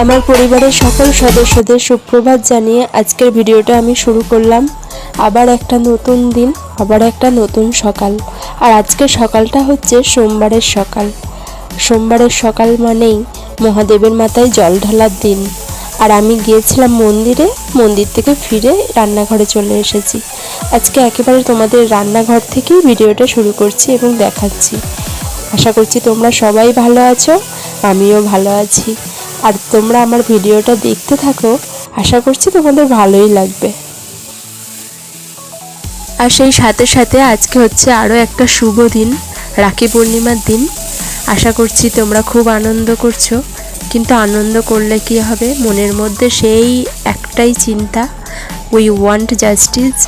আমার পরিবারের সকল সদস্যদের সুপ্রভাত জানিয়ে আজকের ভিডিওটা আমি শুরু করলাম। আবার একটা নতুন দিন, আবার একটা নতুন সকাল। আর আজকের সকালটা হচ্ছে সোমবারের সকাল। সোমবারের সকাল মানেই মহাদেবের মাথায় জল ঢালার দিন। আর আমি গিয়েছিলাম মন্দিরে, মন্দির থেকে ফিরে রান্নাঘরে চলে এসেছি। আজকে একেবারে তোমাদের রান্নাঘর থেকেই ভিডিওটা শুরু করছি এবং দেখাচ্ছি। আশা করছি তোমরা সবাই ভালো আছো, আমিও ভালো আছি। আর তোমরা আমার ভিডিওটা দেখতে থাকো। আশা করছি তোমাদের ভালোই লাগবে। আর সেই সাথে সাথে আজকে হচ্ছে আরও একটা শুভ দিন, রাখি পূর্ণিমার দিন। আশা করছি তোমরা খুব আনন্দ করছ। কিন্তু আনন্দ করলে কি হবে? মনের মধ্যে সেই একটাই চিন্তা উই ওয়ান্ট জাস্টিস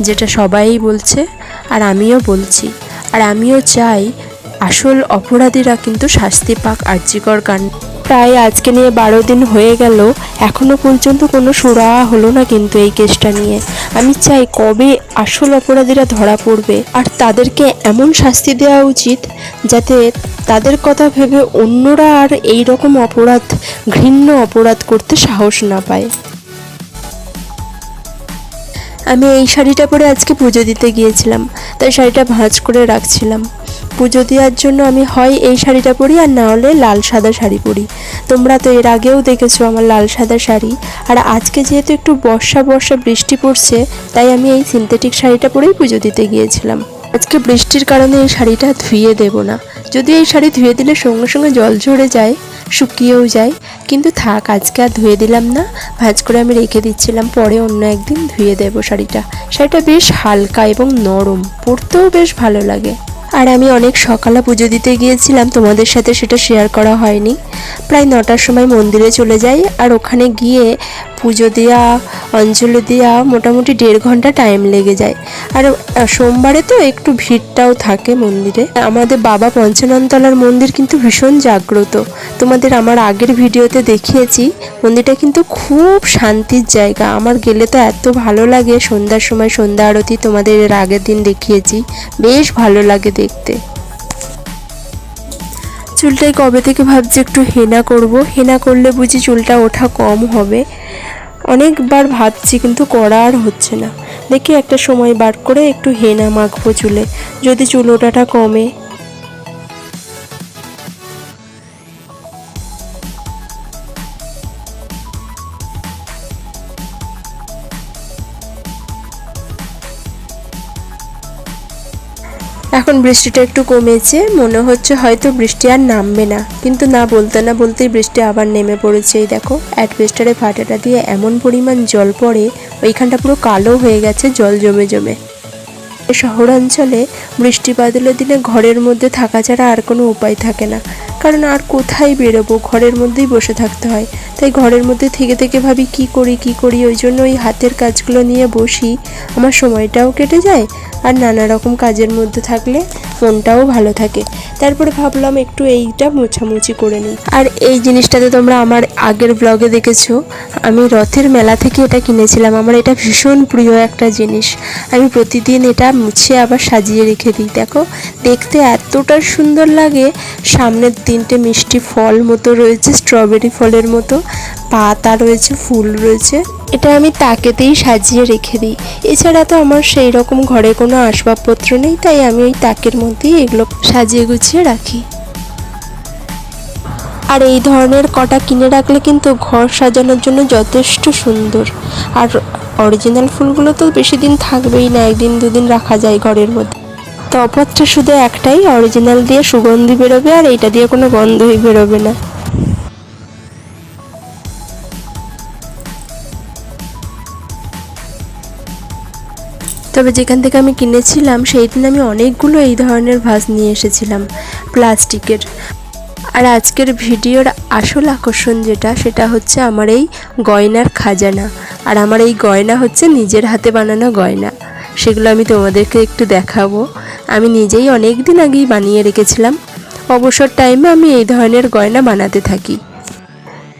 যেটা সবাই বলছে আর আমিও বলছি। আর আমিও চাই আসল অপরাধীরা কিন্তু শাস্তি পাক, আর্যিকর কাণ্ড প্রায় আজকে নিয়ে বারো দিন হয়ে গেল। এখনও পর্যন্ত কোনো সুরাহা হলো না কিন্তু এই কেসটা নিয়ে। আমি চাই কবে আসল অপরাধীরা ধরা পড়বে। আর তাদেরকে এমন শাস্তি দেওয়া উচিত যাতে তাদের কথা ভেবে অন্যরা আর এই রকম অপরাধ, ঘৃণ্য অপরাধ করতে সাহস না পায়। আমি এই শাড়িটা পরে আজকে পুজো দিতে গিয়েছিলাম। তাই শাড়িটা ভাঁজ করে রাখছিলাম। পুজো দেওয়ার জন্য আমি হয় এই শাড়িটা পরি আর না হলে লাল সাদা শাড়ি পরি। তোমরা তো এর আগেও দেখেছ আমার লাল সাদা শাড়ি। আর আজকে যেহেতু একটু বর্ষা বর্ষা বৃষ্টি পড়ছে, তাই আমি এই সিনথেটিক শাড়িটা পরেই পুজো দিতে গিয়েছিলাম। আজকে বৃষ্টির কারণে এই শাড়িটা ধুয়ে দেব না। যদি এই শাড়ি ধুয়ে দিলে সঙ্গে সঙ্গে জল ঝরে যায়, শুকিয়েও যায়। কিন্তু থাক, আজকে আর ধুয়ে দিলাম না। ভাঁজ করে আমি রেখে দিচ্ছিলাম, পরে অন্য একদিন ধুয়ে দেবো শাড়িটা। শাড়িটা বেশ হালকা এবং নরম, পরতেও বেশ ভালো লাগে। আর আমি অনেক সকালে পুজো দিতে গিয়েছিলাম, তোমাদের সাথে সেটা শেয়ার করা হয়নি। প্রায় নটার সময় মন্দিরে চলে যাই, আর ওখানে গিয়ে পুজো দেওয়া অঞ্জলি দেওয়া মোটামুটি দেড় ঘণ্টা টাইম লেগে যায়। আর সোমবারে তো একটু ভিড়টাও থাকে মন্দিরে। আমাদের বাবা পঞ্চাননতলার মন্দির কিন্তু ভীষণ জাগ্রত। তোমাদের আমার আগের ভিডিওতে দেখিয়েছি, মন্দিরটা কিন্তু খুব শান্তির জায়গা। আমার গেলে তো এত ভালো লাগে। সন্ধ্যার সময় সন্ধ্যা আরতি তোমাদের এর আগের দিন দেখিয়েছি। বেশ ভালো লাগে দেখতে। চুলটাই কবে থেকে ভাবছি একটু হেনা করব। হেনা করলে বুঝি চুলটা ওঠা কম হবে। অনেকবার ভাবছি কিন্তু করা আর হচ্ছে না। দেখি একটা সময় বার করে একটু হেনা মাখবো চুলে। যদি চুল ওঠাটা কমে। এখন বৃষ্টিটা একটু কমেছে, মনে হচ্ছে হয়তো বৃষ্টি আর নামবে না। কিন্তু না বলতে না বলতেই বৃষ্টি আবার নেমে পড়েছে, এই দেখো। অ্যাডভেস্টারে ফাটাটা দিয়ে এমন পরিমাণ জল পড়ে, ওইখানটা পুরো কালো হয়ে গেছে, জল জমে জমে। শহরাঞ্চলে বৃষ্টি বাদলের দিনে ঘরের মধ্যে থাকা ছাড়া আর কোনো উপায় থাকে না। কারণ আর কোথায় বেরোবো? ঘরের মধ্যেই বসে থাকতে হয়। তাই ঘরের মধ্যে থেকে থেকে ভাবি, কি করি কি করি? ওই জন্য ওই হাতের কাজগুলো নিয়ে বসি। আমার সময়টাও কেটে যায় আর নানা রকম কাজের মধ্যে থাকলে মনটাও ভালো থাকে। তারপরে ভাবলাম একটু এইটা মোছামুছি করে নিই। আর এই জিনিসটাতে তোমরা আমার আগের ব্লগে দেখেছ। আমি রথের মেলা থেকে এটা কিনেছিলাম। আমার এটা ভীষণ প্রিয় একটা জিনিস। আমি প্রতিদিন এটা মুছে আবার সাজিয়ে রেখে দিই। দেখো, দেখতে এতটা সুন্দর লাগে। সামনের তিনটে মিষ্টি ফল মতো রয়েছে স্ট্রবেরি ফলের মতো, পাতা রয়েছে, ফুল রয়েছে। এটা আমি তাকেতেই সাজিয়ে রেখে দিই। এছাড়া তো আমার সেই রকম ঘরে কোনো আসবাবপত্র নেই, তাই আমি ওই তাকের মধ্যেই এগুলো সাজিয়ে গুছিয়ে রাখি। আর এই ধরনের কটা কিনে রাখলে কিন্তু ঘর সাজানোর জন্য যথেষ্ট সুন্দর। আর অরিজিনাল ফুলগুলো তো বেশি দিন থাকবেই না, একদিন দুদিন রাখা যায় ঘরের মধ্যে। তফাৎটা শুধু একটাই অরিজিনাল দিয়ে সুগন্ধি বেরোবে আর এইটা দিয়ে কোনো গন্ধই বেরোবে না। তবে যেখান থেকে আমি কিনেছিলাম সেই দিন আমি অনেকগুলো এই ধরনের ভাস নিয়ে এসেছিলাম, প্লাস্টিকের। আর আজকের ভিডিওর আসল আকর্ষণ যেটা, সেটা হচ্ছে আমার এই গয়নার খাজানা। আর আমার এই গয়না হচ্ছে নিজের হাতে বানানো গয়না। সেগুলো আমি তোমাদেরকে একটু দেখাবো। আমি নিজেই অনেক দিন আগেই বানিয়ে রেখেছিলাম। অবসর টাইমে আমি এই ধরনের গয়না বানাতে থাকি।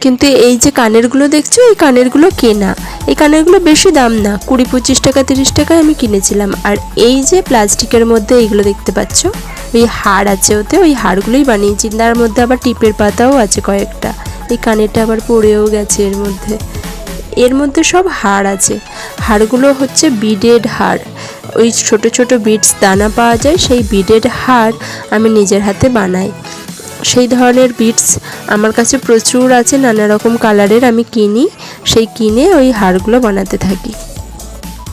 কিন্তু এই যে কানেরগুলো দেখছ, এই কানেরগুলো কেনা। এই কানেরগুলো বেশি দাম না, কুড়ি পঁচিশ টাকা, তিরিশ টাকায় আমি কিনেছিলাম। আর এই যে প্লাস্টিকের মধ্যে এইগুলো দেখতে পাচ্ছ, ওই হাড় আছে ওতে, ওই হাড়গুলোই বানিয়েছি। তার মধ্যে আবার টিপের পাতাও আছে কয়েকটা। এই কানেরটা আবার পড়েও গেছে এর মধ্যে। এর মধ্যে সব হাড় আছে। হাড়গুলো হচ্ছে বিডেড হাড়। ওই ছোট ছোট বিডস দানা পাওয়া যায়, সেই বিডেড হাড় আমি নিজের হাতে বানাই। সেই ধরনের বিটস আমার কাছে প্রচুর আছে, নানা রকম কালারের আমি কিনি, সেই কিনে ওই হারগুলো বানাতে থাকি।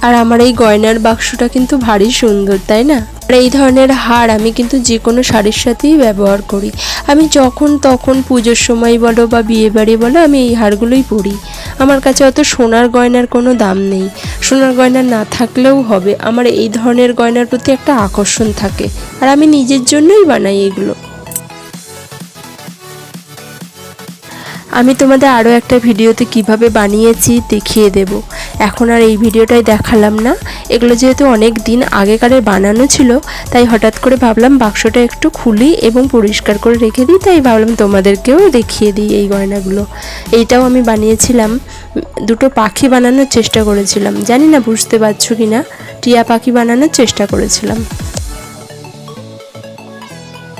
আর আমার এই গয়নার বাক্সটা কিন্তু ভারী সুন্দর, তাই না? আর এই ধরনের হার আমি কিন্তু যে কোনো শাড়ির সাথেই ব্যবহার করি। আমি যখন তখন পুজোর সময় বলো বা বিয়ে বাড়ি বলো, আমি এই হারগুলোই পরি। আমার কাছে অত সোনার গয়নার কোনো দাম নেই। সোনার গয়না না থাকলেও হবে। আমার এই ধরনের গয়নার প্রতি একটা আকর্ষণ থাকে। আর আমি নিজের জন্যই বানাই এগুলো। আমি তোমাদের আরও একটা ভিডিওতে কীভাবে বানিয়েছি দেখিয়ে দেব। এখন আর এই ভিডিওটাই দেখালাম না। এগুলো যেহেতু অনেক দিন আগেকারের বানানো ছিল, তাই হঠাৎ করে ভাবলাম বাক্সটা একটু খুলি এবং পরিষ্কার করে রেখে দিই, তাই ভাবলাম তোমাদেরকেও দেখিয়ে দিই এই গয়নাগুলো। এইটাও আমি বানিয়েছিলাম। দুটো পাখি বানানোর চেষ্টা করেছিলাম। জানি না, বুঝতে পারছ কি না টিয়া পাখি বানানোর চেষ্টা করেছিলাম।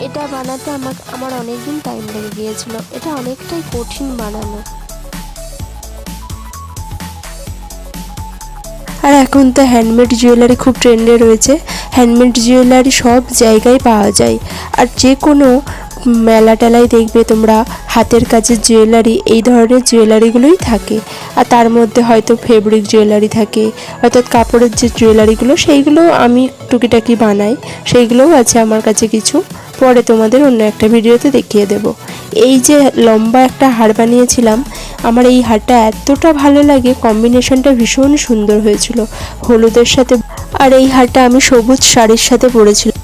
এটা বানাতে আমার আমার অনেক দিন টাইম লেগে গিয়েছিল। এটা অনেকটাই কঠিন বানানো। আর এখন তো হ্যান্ডমেড জুয়েলারি খুব ট্রেন্ডে রয়েছে। হ্যান্ডমেড জুয়েলারি সব জায়গায় পাওয়া যায়। আর যে কোনো মেলা টেলায় দেখবে তোমরা, হাতের কাজের জুয়েলারি এই ধরনের জুয়েলারিগুলোই থাকে। আর তার মধ্যে হয়তো ফেব্রিক জুয়েলারি থাকে, অর্থাৎ কাপড়ের যে জুয়েলারিগুলো সেইগুলো আমি টুকিটাকি বানাই। সেইগুলোও আছে আমার কাছে কিছু। পরে তোমাদের অন্য একটা ভিডিওতে দেখিয়ে দেব। এই যে লম্বা একটা হার বানিয়েছিলাম, আমার এই হারটা এতটা ভালো লাগে কম্বিনেশনটা ভীষণ সুন্দর হয়েছিল, হলুদের সাথে। আর এই হারটা আমি সবুজ শাড়ির সাথে পরেছিলাম।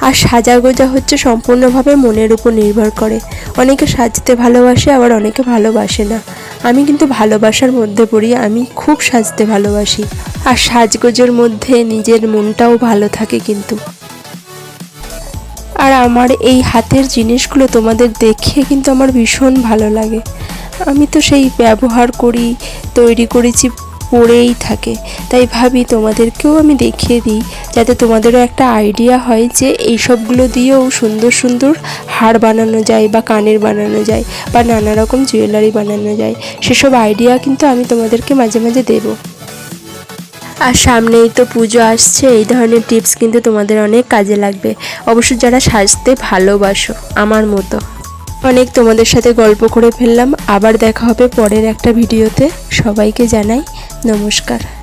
আর সাজা গোজা হচ্ছে সম্পূর্ণভাবে মনের উপর নির্ভর করে। অনেকে সাজতে ভালোবাসে, আবার অনেকে ভালোবাসে না। আমি কিন্তু ভালোবাসার মধ্যে পড়ি, আমি খুব সাজতে ভালোবাসি। আর সাজগোজের মধ্যে নিজের মনটাও ভালো থাকে কিন্তু। আমার এই হাতের জিনিসগুলো তোমাদের দেখে কিন্তু আমার ভীষণ ভালো লাগে। আমি তো সেই ব্যবহার করি, তৈরি করেছি পড়েই থাকে। তাই ভাবি তোমাদেরকেও আমি দেখিয়ে দিই, যাতে তোমাদেরও একটা আইডিয়া হয় যে এই সবগুলো দিয়েও সুন্দর সুন্দর হার বানানো যায় বা কানের বানানো যায় বা নানা রকম জুয়েলারি বানানো যায়। সেসব আইডিয়া কিন্তু আমি তোমাদেরকে মাঝে মাঝে দেবো। আর সামনেই তো পুজো আসছে, এই ধরনের টিপস কিন্তু তোমাদের অনেক কাজে লাগবে। অবশ্য যারা সাজতে ভালোবাসো, আমার মতো। অনেক তোমাদের সাথে গল্প করে ফেললাম, আবার দেখা হবে পরের একটা ভিডিওতে। সবাইকে জানাই নমস্কার।